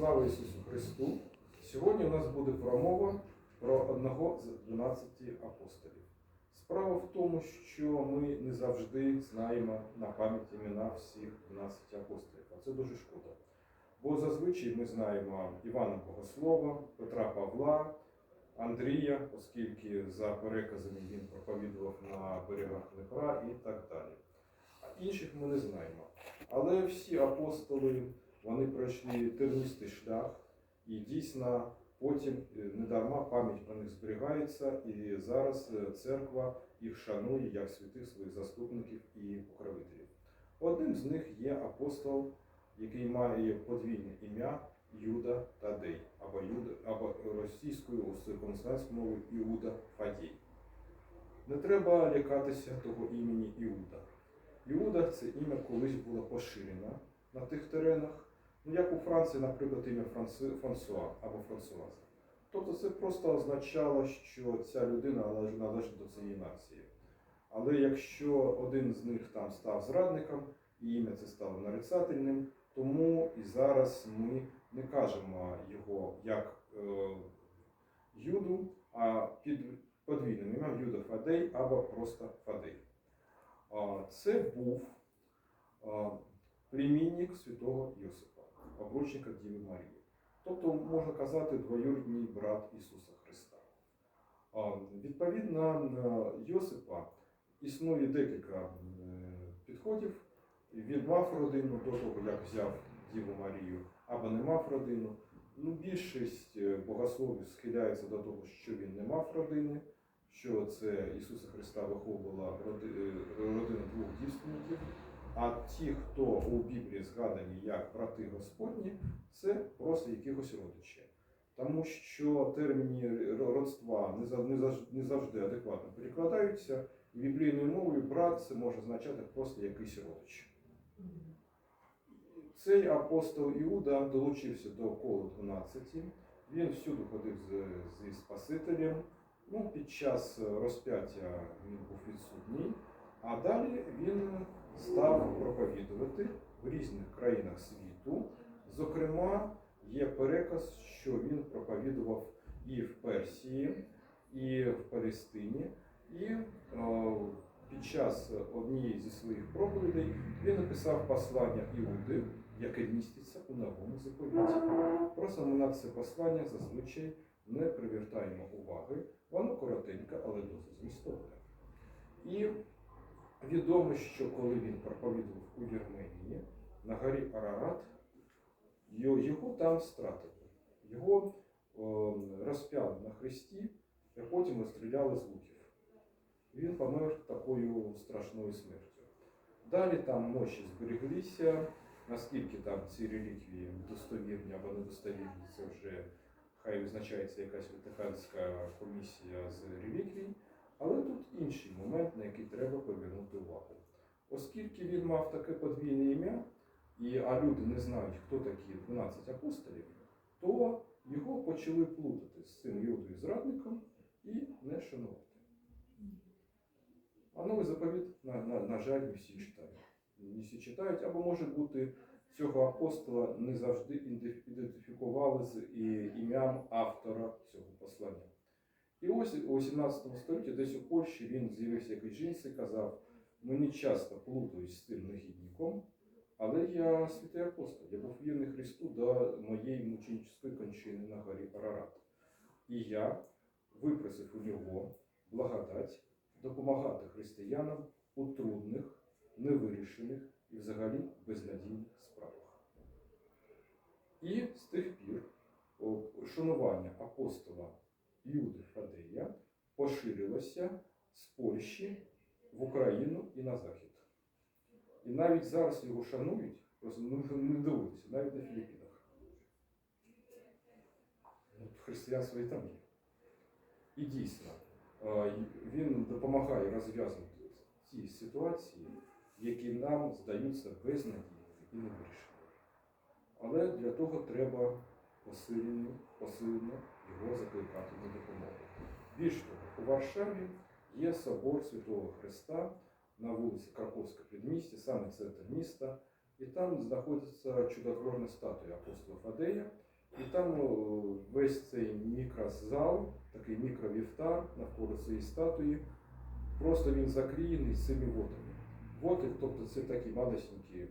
Слава Ісусу Христу! Сьогодні у нас буде промова про одного з 12 апостолів. Справа в тому, що ми не завжди знаємо на пам'ять імена всіх 12 апостолів, а це дуже шкода. Бо зазвичай ми знаємо Івана Богослова, Петра Павла, Андрія, оскільки за переказами він проповідував на берегах Дніпра і так далі. А інших ми не знаємо. Але всі апостоли вони пройшли тернистий шлях, і дійсно потім е, недарма пам'ять про них зберігається, і зараз е, церква їх шанує як святих своїх заступників і покровителів. Одним з них є апостол, який має подвійне ім'я Юда Тадей, або Юда, або російською константською мовою Іуда Фадій. Не треба лякатися того імені Іуда. Іуда це ім'я колись було поширено на тих теренах. Ну, як у Франції, наприклад, ім'я. Франсуа або Франсуаза. Тобто це просто означало, що ця людина належить- до цієї нації. Але якщо один з них там став зрадником, і ім'я це стало нарицательним, тому і зараз ми не кажемо його як е, Юду, а під подвійним ім'ям Юда Фадей або просто Фадей. Це був племінник святого Йосипа, обручника Діви Марії. Тобто, можна казати, двоюрідний брат Ісуса Христа. Відповідно, Йосипа існує декілька е, підходів. Він мав родину до того, як взяв Діву Марію, або не мав родину. Ну, більшість е, богословів схиляється до того, що він не мав родини, що це Ісуса Христа виховувала е, родина двох дівственників. А ті, хто у Біблії згадані як брати Господні, це просто якихось родичі. Тому що терміни родства не зав- не завжди адекватно перекладаються, і біблійною мовою брат це може означати просто якийсь родич. Цей апостол Іуда долучився до кола 12. Він всюди ходив зі Спасителем. Ну, під час розп'яття він був відсутній, а далі він став проповідувати в різних країнах світу. Зокрема, є переказ, що він проповідував і в Персії, і в Палестині. І е, під час однієї зі своїх проповідей він написав послання Іуди, яке міститься у новому заповіті. Просто ми на це послання зазвичай не привертаємо уваги. Воно коротеньке, але досить змістовне. І відомо, що коли він проповідував у Вірменії на горі Арарат, його, там стратили. Його розп'яли на хресті, а потім розстріляли з луків. Він помер такою страшною смертю. Далі там мощі збереглися, наскільки там ці реліквії достовірні або недостовірні, це вже хай визначається якась Ватиканська комісія з реліквій. Але тут інший момент, на який треба повернути увагу. Оскільки він мав таке подвійне ім'я, і, а люди не знають, хто такі 12 апостолів, то його почали плутати з цим юдою зрадником і не шанувати. А новий заповіт, на, на, на жаль, не всі читають. Не всі читають, або може бути цього апостола не завжди ідентифікували з ім'ям автора цього послання. І ось у 18 столітті десь у Польщі він з'явився якийсь жінці і казав: мені часто плутають з цим негідником, але я святий апостол, я був вірний Христу до моєї мученическої кончини на горі Арарат. І я випросив у нього благодать допомагати християнам у трудних, невирішених і взагалі безнадійних справах. І з тих пір шанування апостола Юди Фадея поширилося з Польщі в Україну і на Захід. І навіть зараз його шанують, просто ну, не дивуйтеся, навіть на Філіппінах. Ну, Християнство і там є. І дійсно, він допомагає розв'язувати ті ситуації, які нам здаються безнадійними і невирішеними. Але для того треба посилено, посилено його закликати на допомогу. Більш того, у Варшаві є собор Святого Христа на вулиці Краковська предмісті, саме центр міста, і там знаходиться чудотворна статуя апостола Фадея, І там весь цей мікрозал, такий мікровівтар навколо цієї статуї, просто він закрієний цими вотами. Воти, тобто це такі малесенькі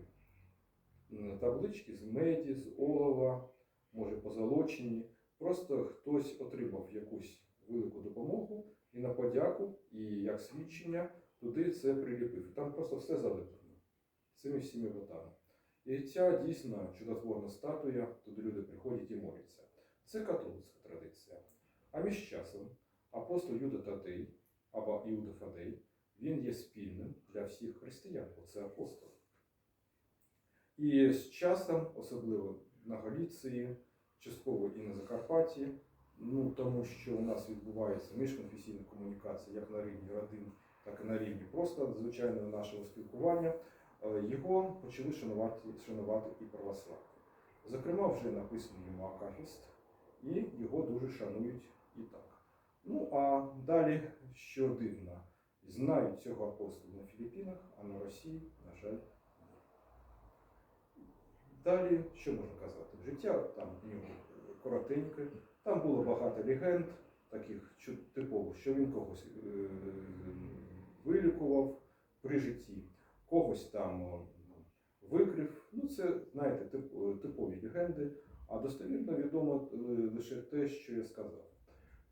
таблички з меді, з олова, може позолочені. Просто хтось отримав якусь велику допомогу і на подяку, і як свідчення туди це приліпив. Там просто все залеплено цими всіми вотами. І ця дійсно чудотворна статуя, туди люди приходять і моляться. Це католицька традиція. А між часом апостол Юда Тадей або Іуда Фадей, він є спільним для всіх християн, бо це апостол. І з часом, особливо на Галіції, частково і на Закарпатті, ну тому що у нас відбувається міжконфесійна комунікація як на рівні родин, так і на рівні просто звичайного нашого спілкування. Е, Його почали шанувати, шанувати і православні. Зокрема, вже написано йому Акафіст, і його дуже шанують і так. Ну а далі, що дивно, знають цього апостола на Філіппінах, а на Росії, на жаль. Далі, що можна казати? Життя там нього коротеньке, там було багато легенд, таких типових, що він когось е, вилікував при житті, когось там о, викрив. Ну, це, знаєте, тип- типові легенди, а достовірно відомо е, лише те, що я сказав.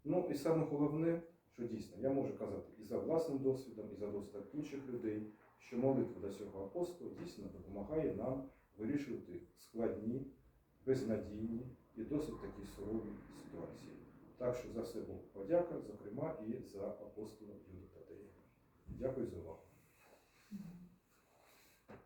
Ну і саме головне, що дійсно я можу казати і за власним досвідом, і за досвідом інших людей, що молитва до цього апостола дійсно допомагає нам вирішувати безнадійні і досить такі сурові ситуації. Так що за все Бог подяка, зокрема і за апостола Юда Тадея. Дякую за увагу.